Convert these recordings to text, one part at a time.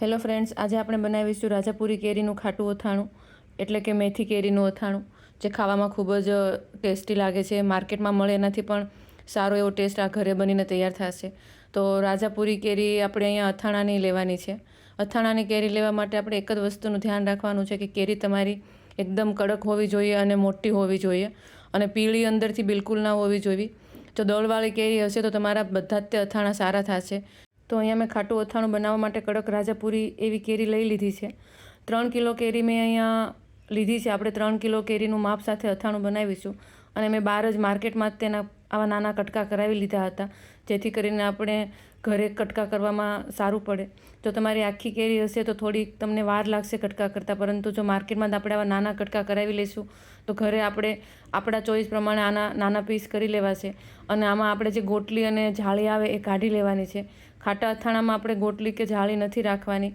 Hello friends, આજે આપણે બનાવીશું રાજાપુરી કેરીનું ખાટું અથાણું, એટલે કે મેથી કેરીનું અથાણું, જે ખાવામાં ખૂબ જ ટેસ્ટી લાગે છે. માર્કેટમાં મળે એનાથી પણ સારો એવો ટેસ્ટ આ ઘરે બનીને તૈયાર થશે. તો રાજાપુરી કેરી આપણે અહીંયા અથાણાની લેવાની છે. અથાણાની કેરી લેવા માટે આપણે એક જ વસ્તુનું ધ્યાન રાખવાનું છે કે કેરી તમારી એકદમ કડક હોવી જોઈએ અને મોટી હોવી જોઈએ અને પીળી અંદરથી બિલકુલ ના હોવી જોઈએ. જો દળવાળી કેરી હશે તો તમારા બધા જ તે અથાણા સારા થશે. તો અહીંયા મેં ખાટું અથાણું બનાવવા માટે કડક રાજાપુરી એવી કેરી લઈ લીધી છે. ત્રણ કિલો કેરી મેં અહીંયા લીધી છે. આપણે ત્રણ કિલો કેરીનું માપ સાથે અથાણું બનાવીશું. અને મેં બહાર જ માર્કેટમાં જ તેના આવા નાના કટકા કરાવી લીધા હતા, જેથી કરીને આપણે ઘરે કટકા કરવામાં સારું પડે. જો તમારી આખી કેરી હશે તો થોડી તમને વાર લાગશે કટકા કરતાં, પરંતુ જો માર્કેટમાં આપણે આવા નાના કટકા કરાવી લઈશું, તો ઘરે આપણે આપણા ચોઈસ પ્રમાણે આના નાના પીસ કરી લેવાશે. અને આમાં આપણે જે ગોટલી અને જાળી આવે એ કાઢી લેવાની છે. ખાટા અથાણામાં આપણે ગોટલી કે જાળી નથી રાખવાની.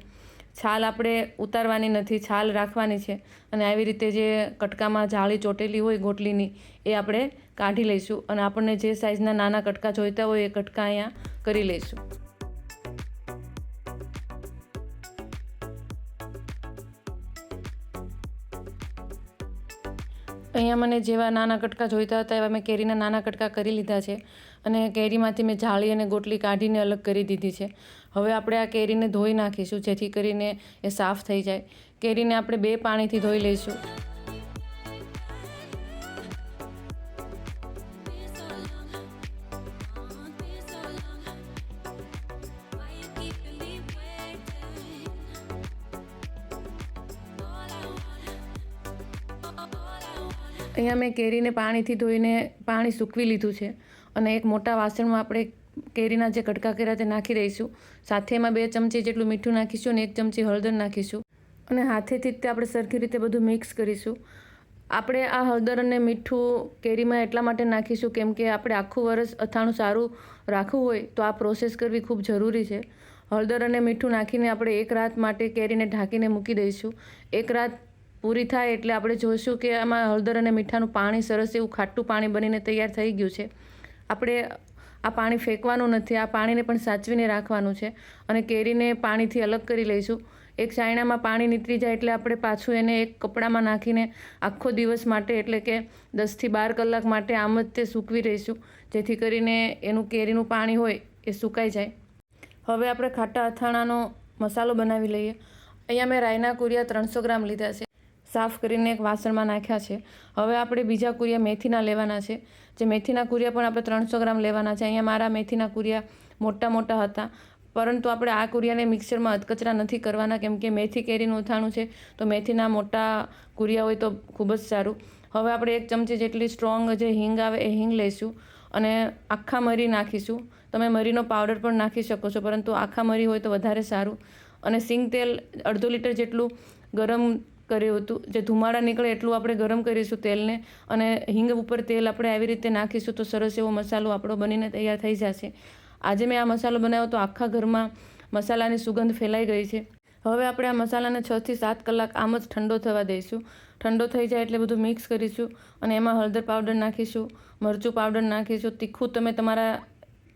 છાલ આપણે ઉતારવાની નથી, છાલ રાખવાની છે. અને આવી રીતે જે કટકામાં જાળી ચોટેલી હોય ગોટલીની, એ આપણે કાઢી લઈશું. અને આપણને જે સાઇઝના નાના કટકા જોઈતા હોય એ કટકા અહીંયા કરી લઈશું. અહીંયા મને જેવા નાના કટકા જોઈતા હતા, એવા મેં કેરીના નાના કટકા કરી લીધા છે અને કેરીમાંથી મેં જાળી અને ગોટલી કાઢીને અલગ કરી દીધી છે. હવે આપણે આ કેરીને ધોઈ નાખીશું, જેથી કરીને એ સાફ થઈ જાય. કેરીને આપણે બે પાણીથી ધોઈ લઈશું. અહીંયા મેં કેરીને પાણીથી ધોઈને પાણી સૂકવી લીધું છે. અને એક મોટા વાસણમાં આપણે કેરીના જે કટકા કર્યા તે નાખી દઈશું. સાથે એમાં બે ચમચી જેટલું મીઠું નાખીશું અને એક ચમચી હળદર નાખીશું. અને હાથેથી જ તે આપણે સરખી રીતે બધું મિક્સ કરીશું. આપણે આ હળદર અને મીઠું કેરીમાં એટલા માટે નાખીશું કેમ કે આપણે આખું વરસ અથાણું સારું રાખવું હોય તો આ પ્રોસેસ કરવી ખૂબ જરૂરી છે. હળદર અને મીઠું નાખીને આપણે એક રાત માટે કેરીને ઢાંકીને મૂકી દઈશું. એક રાત પૂરી થાય એટલે આપણે જોઈશું કે આમાં હળદર અને મીઠાનું પાણી સરસ એવું ખાટું પાણી બનીને તૈયાર થઈ ગયું છે. આપણે આ પાણી ફેંકવાનું નથી, આ પાણીને પણ સાચવીને રાખવાનું છે અને કેરીને પાણીથી અલગ કરી લઈશું. એક ચાયણામાં પાણી નીતરી જાય એટલે આપણે પાછું એને એક કપડામાં નાખીને આખો દિવસ માટે એટલે કે દસથી બાર કલાક માટે આમ જ તે સૂકવી રહીશું, જેથી કરીને એનું કેરીનું પાણી હોય એ સુકાઈ જાય. હવે આપણે ખાટા અથાણાનો મસાલો બનાવી લઈએ. અહીંયા મેં રાયના કુરિયા ત્રણસો ગ્રામ લીધા છે. સાફ કરીને એક વાસણમાં નાખ્યા છે. હવે આપણે બીજા કુરિયા મેથીના લેવાના છે. જે મેથીના કુરિયા પણ આપણે ત્રણસો ગ્રામ લેવાના છે. અહીંયા મારા મેથીના કુરિયા મોટા મોટા હતા. પરંતુ આપણે આ કુરિયાને મિક્સરમાં અધકચરા નથી કરવાના, કેમ કે મેથી કેરીનું ઉથાણું છે. તો મેથીના મોટા કુરિયા હોય તો ખૂબ જ સારું. હવે આપણે એક ચમચી જેટલી સ્ટ્રોંગ જે હિંગ આવે એ હિંગ લઈશું અને આખા મરી નાખીશું. તમે મરીનો પાવડર પણ નાખી શકો છો, પરંતુ આખા મરી હોય તો વધારે સારું. અને સિંગ તેલ અડધો લીટર જેટલું ગરમ કર્યું હતું. જે ધુમાડા નીકળે એટલું આપણે ગરમ કરીશું તેલને અને હિંગ ઉપર તેલ આપણે આવી રીતે નાખીશું તો સરસ એવો મસાલો આપણો બનીને તૈયાર થઈ જશે. આજે મેં આ મસાલો બનાવ્યો તો આખા ઘરમાં મસાલાની સુગંધ ફેલાઈ ગઈ છે. હવે આપણે આ મસાલાને છથી સાત કલાક આમ જ ઠંડો થવા દઈશું. ઠંડો થઈ જાય એટલે બધું મિક્સ કરીશું અને એમાં હળદર પાવડર નાખીશું, મરચું પાવડર નાખીશું, તીખું તમે તમારા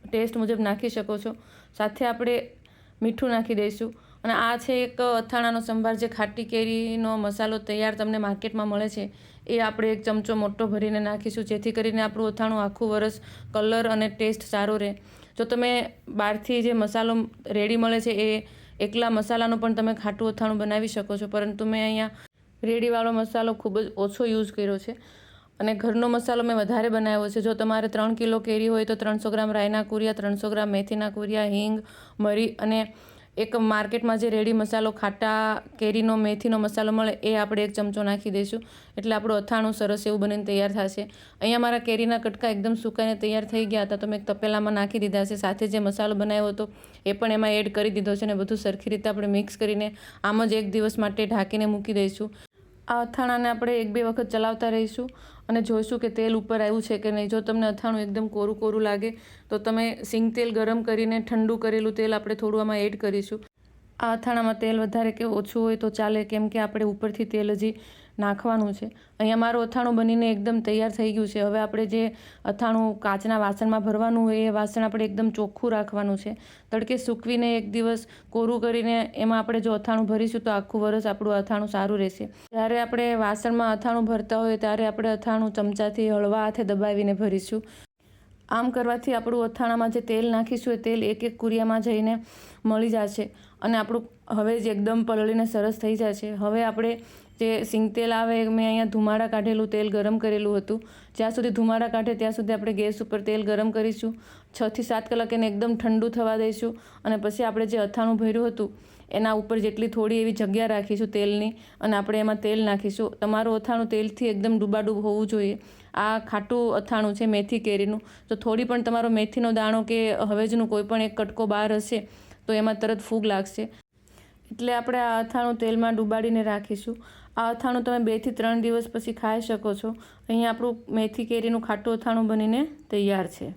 ટેસ્ટ મુજબ નાખી શકો છો. સાથે આપણે મીઠું નાખી દઈશું. અને આ છે એક અથાણાનો સંભાર જે ખાટી કેરીનો મસાલો તૈયાર તમને માર્કેટમાં મળે છે, એ આપણે એક ચમચો મોટો ભરીને નાખીશું, જેથી કરીને આપણું અથાણું આખું વરસ કલર અને ટેસ્ટ સારો રહે. જો તમે બહારથી જે મસાલો રેડી મળે છે, એ એકલા મસાલાનો પણ તમે ખાટું અથાણું બનાવી શકો છો, પરંતુ મેં અહીંયા રેડીવાળો મસાલો ખૂબ જ ઓછો યુઝ કર્યો છે. અને ઘરનો મસાલો મેં વધારે બનાવ્યો છે. જો તમારે ત્રણ કિલો કેરી હોય તો ત્રણસો ગ્રામ રાયના કુરિયા, ત્રણસો ગ્રામ મેથીના કુરિયા, હિંગ, મરી અને એક માર્કેટમાં જે રેડી મસાલો, ખાટા, કેરીનો, મેથીનો મસાલો મળે, એ આપણે એક ચમચો નાખી દઈશું. એટલે આપણું અથાણું સરસ એવું બનીને તૈયાર થશે. અહીંયા મારા કેરીના કટકા એકદમ સુકાઈને તૈયાર થઈ ગયા હતા. તો મેં તપેલામાં નાખી દીધા છે. સાથે જે મસાલો બનાવ્યો હતો, એ પણ એમાં એડ કરી દીધો છે અને બધું સરખી રીતે આપણે મિક્સ કરીને આમ જ એક દિવસ માટે ઢાંકીને મૂકી દઈશું. આ અથાણાને આપણે એક બે વખત ચલાવતા રહીશું અને જોઈશું કે તેલ ઉપર આવ્યું છે કે નહીં. જો તમને અથાણું એકદમ કોરું કોરું લાગે, તો તમે સિંગ તેલ ગરમ કરીને ઠંડુ કરેલું તેલ આપણે થોડું આમાં એડ કરીશું. આ અથાણામાં તેલ વધારે કે ઓછું હોય તો ચાલે, કેમ કે આપણે ઉપરથી તેલ હજી નાખવાનું છે. અહીંયા મારું અથાણું બનીને એકદમ તૈયાર થઈ ગયું છે. હવે આપણે જે અથાણું કાચના વાસણમાં ભરવાનું હોય, એ વાસણ આપણે એકદમ ચોખ્ખું રાખવાનું છે. તડકે સૂકવીને એક દિવસ કોરું કરીને એમાં આપણે જો અથાણું ભરીશું તો આખું વરસ આપણું અથાણું સારું રહેશે. જ્યારે આપણે વાસણમાં અથાણું ભરતા હોઈએ ત્યારે આપણે અથાણું ચમચાથી હળવા હાથે દબાવીને ભરીશું. આમ કરવાથી આપણું અથાણામાં જે તેલ નાખીશું, એ તેલ એક એક કુરિયામાં જઈને મળી જશે. અને આપણું હવે જ એકદમ પલળીને સરસ થઈ જાય છે. હવે આપણે જે સિંગ તેલ આવે, મેં અહીંયા ધુમાડા કાઢેલું, તેલ ગરમ કરેલું હતું. જ્યાં સુધી ધુમાડા કાઢે ત્યાં સુધી આપણે ગેસ ઉપર તેલ ગરમ કરીશું. છથી સાત કલાક એને એકદમ ઠંડુ થવા દઈશું. અને પછી આપણે જે અથાણું ભર્યું હતું, એના ઉપર જેટલી થોડી એવી જગ્યા રાખીશું તેલની અને આપણે એમાં તેલ નાખીશું. તમારું અથાણું તેલથી એકદમ ડૂબાડૂબ હોવું જોઈએ. આ ખાટું અથાણું છે મેથી કેરીનું. તો થોડી પણ તમારો મેથીનો દાણો કે હવેજનું કોઈ પણ એક કટકો બહાર હશે તો એમાં તરત ફૂગ લાગશે. એટલે આપણે આ અથાણું તેલમાં ડૂબાડીને રાખીશું. આ અથાણું તમે બેથી ત્રણ દિવસ પછી ખાઈ શકો છો. અહીંયા આપણું મેથી કેરીનું ખાટું અથાણું બનીને તૈયાર છે.